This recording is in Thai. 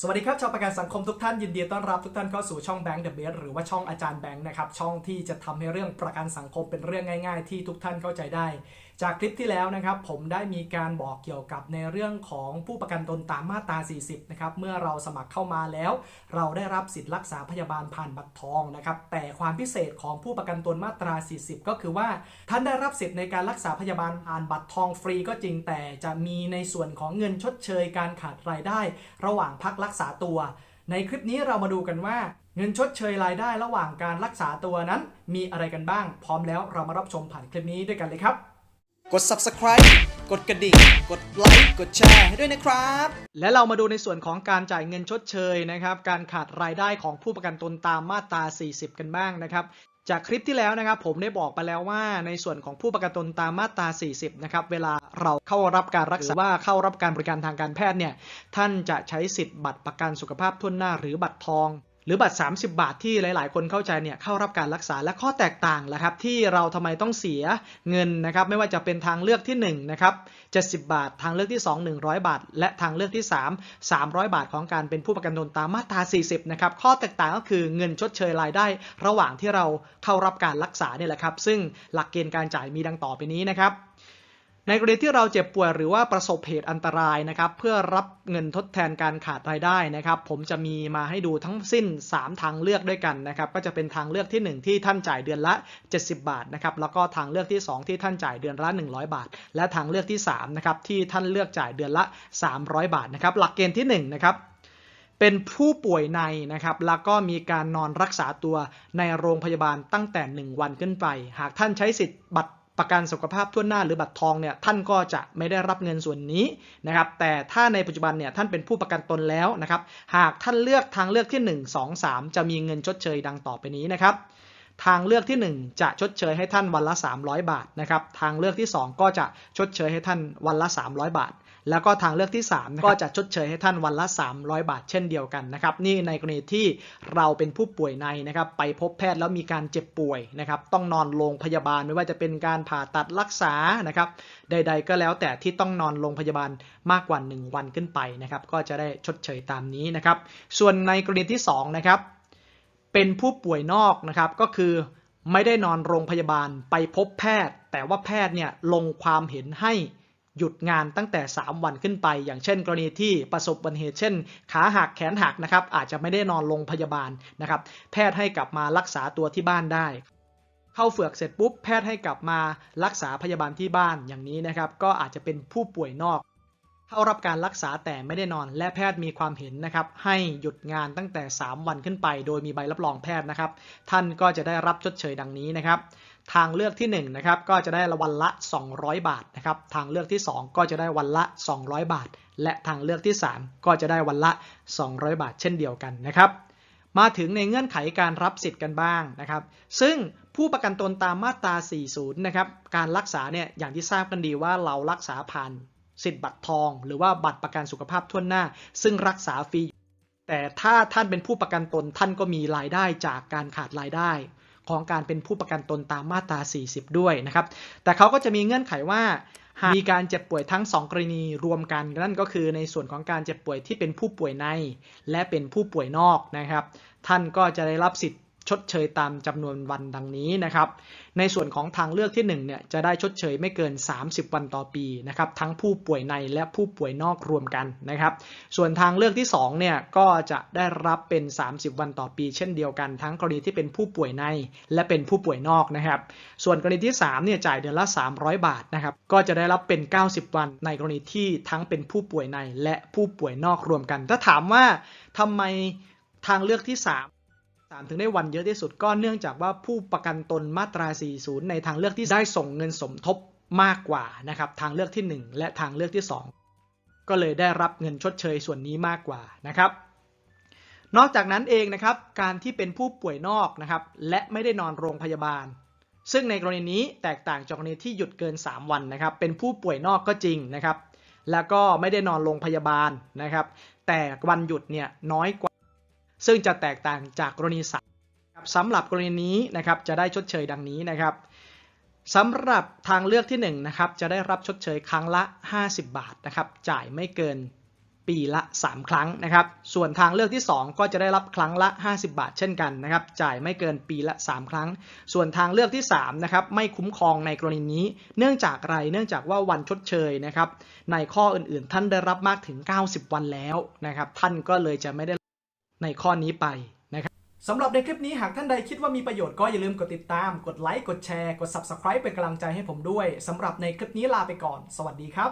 สวัสดีครับชาวประกันสังคมทุกท่านยินดีต้อนรับทุกท่านเข้าสู่ช่องแบงค์เดอะเบสหรือว่าช่องอาจารย์แบงค์นะครับช่องที่จะทำให้เรื่องประกันสังคมเป็นเรื่องง่าย ๆ ที่ทุกท่านเข้าใจได้ จากคลิปที่แล้วนะครับผมได้มีการบอกเกี่ยวกับในเรื่องของผู้ประกันตนตามมาตรา 40 นะครับเมื่อเราสมัครเข้ามาแล้ว เราได้รับสิทธิ์รักษาพยาบาลผ่านบัตรทองนะครับแต่ความพิเศษของผู้ประกันตนมาตรา 40 ก็คือว่า ท่านได้รับสิทธิ์ในการรักษาพยาบาลผ่านบัตรทองฟรีก็จริงแต่จะมีในส่วนของเงินชดเชยการขาดรายได้ ระหว่างพักรักษาตัว ในคลิปนี้เรามาดูกันว่าเงินชดเชยรายได้ระหว่างการรักษาตัวนั้น มีอะไรกันบ้าง พร้อมแล้วเรามารับชมผ่านคลิปนี้ด้วยกันเลยครับ กด subscribe กดกระดิ่ง กดไลค์ กดแชร์ให้ด้วยนะครับ และเรามาดูในส่วนของการจ่ายเงินชดเชยนะครับ การขาดรายได้ของผู้ประกันตนตามมาตรา 40 กันบ้างนะครับ จากคลิปที่แล้วนะครับ ผมได้บอกไปแล้วว่าในส่วนของผู้ประกันตนตามมาตรา 40 นะครับ เวลาเราเข้ารับการรักษาว่าเข้ารับการบริการทางการแพทย์เนี่ย ท่านจะใช้สิทธิ์บัตรประกันสุขภาพทุนหน้าหรือบัตรทอง หรือบัตร 30 บาทที่หลาย ๆ คนเข้าใจเนี่ยเข้ารับการรักษาและข้อแตกต่างแหละครับที่เราทำไมต้องเสียเงินนะครับไม่ว่าจะเป็นทางเลือกที่1นะครับ70 บาท ทางเลือกที่ 2 100 บาท และทางเลือกที่ 3 300 บาทของการเป็นผู้ประกันตนตามมาตรา 40 นะครับข้อแตกต่างก็คือเงินชดเชยรายได้ ระหว่างที่เราเข้ารับการรักษาเนี่ยแหละครับซึ่งหลักเกณฑ์การจ่ายมีดังต่อไปนี้นะครับ ในกรณีที่เราเจ็บป่วยหรือว่าประสบเหตุอันตรายนะครับ เพื่อรับเงินทดแทนการขาดรายได้นะครับ ผมจะมีมาให้ดูทั้งสิ้น 3 ทางเลือกด้วยกันนะครับ ก็จะเป็นทางเลือกทีหนึ่1 ที่ท่านจ่ายเดือนละ 70 บาทนะครับ แล้วก็ทางเลือกที่ 2 ที่ท่านจ่ายเดือนละ 100 บาท และทางเลือกที่3นะครับที่ท่านเลือกจ่ายเดือนละ 300 บาทนะครับ หลักเกณฑ์ที่1นะครับเป็นผู้ป่วยในนะครับ แล้วก็มีการนอนรักษาตัวในโรงพยาบาลตั้งแต่ 1 วันขึ้นไป หากท่านใช้สิทธิ์บัตร ประกันสุขภาพทั่วหน้าหรือบัตรทองเนี่ยท่านก็จะไม่ได้รับเงินส่วนนี้นะครับแต่ถ้าในปัจจุบันเนี่ยท่านเป็นผู้ประกันตนแล้วนะครับหากท่านเลือกทางเลือกที่ 1 2 3 จะมีเงินชดเชยดังต่อไปนี้นะครับ ทางเลือกที่ 1 จะชดเชยให้ท่านวันละ 300 บาทนะครับ ทางเลือกที่ 2 ก็จะชดเชยให้ท่านวันละ 300 บาท แล้วก็ทางเลือกที่ 3 ก็จะชดเชยให้ท่านวันละ 300 บาท เช่นเดียวกันนะครับ นี่ในกรณีที่เราเป็นผู้ป่วยในนะครับ ไปพบแพทย์แล้วมีการเจ็บป่วยนะครับ ต้องนอนโรงพยาบาลไม่ว่าจะเป็นการผ่าตัดรักษานะครับ ใด ๆ ก็แล้วแต่ที่ต้องนอนโรงพยาบาลมากกว่า 1 วันขึ้นไปนะครับ ก็จะได้ชดเชยตามนี้นะครับ ส่วนในกรณีที่สองนะครับ เป็นผู้ป่วยนอกนะครับก็คือไม่ได้นอนโรงพยาบาลไปพบแพทย์ แต่ว่าแพทย์เนี่ยลงความเห็นให้หยุดงานตั้งแต่ 3 วันขึ้นไป อย่างเช่น กรณีที่ประสบอุบัติเหตุเช่น ขาหักแขนหักนะครับ อาจจะไม่ได้นอนโรงพยาบาลนะครับ แพทย์ให้กลับมารักษาตัวที่บ้านได้ เข้าเฝือกเสร็จปุ๊บแพทย์ให้กลับมารักษาพยาบาลที่บ้านอย่างนี้นะครับ ก็อาจจะเป็นผู้ป่วยนอก เข้ารับการรักษาแต่ไม่ได้นอน และแพทย์มีความเห็นนะครับ ให้หยุดงานตั้งแต่ 3 วันขึ้นไป โดยมีใบรับรองแพทย์นะครับ ท่านก็จะได้รับชดเชยดังนี้นะครับทางเลือกที่1นะครับก็จะได้วันละ 200 บาทนะครับทางเลือกที่ 2 ก็จะได้วันละ 200 บาท และทางเลือกที่ 3 ก็จะได้วันละ 200 บาท เช่นเดียวกันนะครับมาถึงในเงื่อนไขการรับสิทธิ์กันบ้างนะครับ ซึ่งผู้ประกันตนตามมาตรา 40 นะครับ การรักษาเนี่ยอย่างที่ทราบกันดีว่าเรารักษาผ่าน สิทธิ์บัตรทอง หรือว่าบัตรประกันสุขภาพทั่วหน้า ซึ่งรักษาฟรี แต่ถ้าท่านเป็นผู้ประกันตนท่านก็มีรายได้จากการขาดรายได้ ของการเป็นผู้ประกันตนตามมาตรา 40 ด้วยนะครับ แต่เขาก็จะมีเงื่อนไขว่าหากมีการเจ็บป่วยทั้ง 2 กรณีรวมกันนั่นก็คือในส่วนของการเจ็บป่วยที่เป็นผู้ป่วยใน และเป็นผู้ป่วยนอกนะครับ ท่านก็จะได้รับสิทธิ์ ชดเชยตามจำนวนวันดังนี้นะครับ ในส่วนของทางเลือกที่1เนี่ยจะได้ชดเชยไม่เกิน 30 วันต่อปีนะครับทั้งผู้ป่วยในและผู้ป่วยนอกรวมกันนะครับ ส่วนทางเลือกที่2เนี่ยก็จะได้รับเป็น 30 วันต่อปี เช่นเดียวกัน ทั้งกรณีที่เป็นผู้ป่วยในและเป็นผู้ป่วยนอกนะครับ ส่วนกรณีที่3เนี่ยจ่ายเดือนละ 300 บาทนะครับก็จะได้รับเป็น 90 วันในกรณีที่ทั้งเป็นผู้ป่วยในและผู้ป่วยนอกรวมกัน ถ้าถามว่าทำไมทางเลือกที่ 3 3ถึงได้วันเยอะที่สุดก็เนื่องจากว่าผู้ประกันตนมาตรา 40 ในทางเลือกที่ได้ส่งเงินสมทบมากกว่านะครับทางเลือกที่ 1 และทางเลือกที่ 2 ก็เลยได้รับเงินชดเชยส่วนนี้มากกว่านะครับนอกจากนั้นเองนะครับการที่เป็นผู้ป่วยนอกนะครับและไม่ได้นอนโรงพยาบาล ซึ่งในกรณีนี้แตกต่างจากกรณีที่หยุดเกิน 3 วันนะครับเป็นผู้ป่วยนอกก็จริงนะครับแล้วก็ไม่ได้นอนโรงพยาบาลนะครับแต่วันหยุดเนี่ยน้อยกว่า ซึ่งจะแตกต่างจากกรณีสามสำหรับกรณีนี้นะครับจะได้ชดเชยดังนี้นะครับสำหรับทางเลือกที่1นะครับจะได้รับชดเชยครั้งละ 50 บาทนะครับจ่ายไม่เกินปีละ 3 ครั้งนะครับ ส่วนทางเลือกที่ 2 ก็จะได้รับครั้งละ 50 บาท เช่นกันนะครับ จ่ายไม่เกินปีละ 3 ครั้ง ส่วนทางเลือกที่3นะครับไม่คุ้มครองในกรณีนี้ เนื่องจากอะไร เนื่องจากว่าวันชดเชยนะครับ ในข้ออื่นๆ ท่านได้รับมากถึง 90 วันแล้วนะครับ ท่านก็เลยจะไม่ได้ ในข้อนี้ไปนะครับสำหรับในคลิปนี้หากท่านใดคิดว่ามีประโยชน์ก็อย่าลืมกดติดตาม กดไลค์ กดแชร์ กด Subscribe เป็นกำลังใจให้ผมด้วยสำหรับในคลิปนี้ลาไปก่อน สวัสดีครับ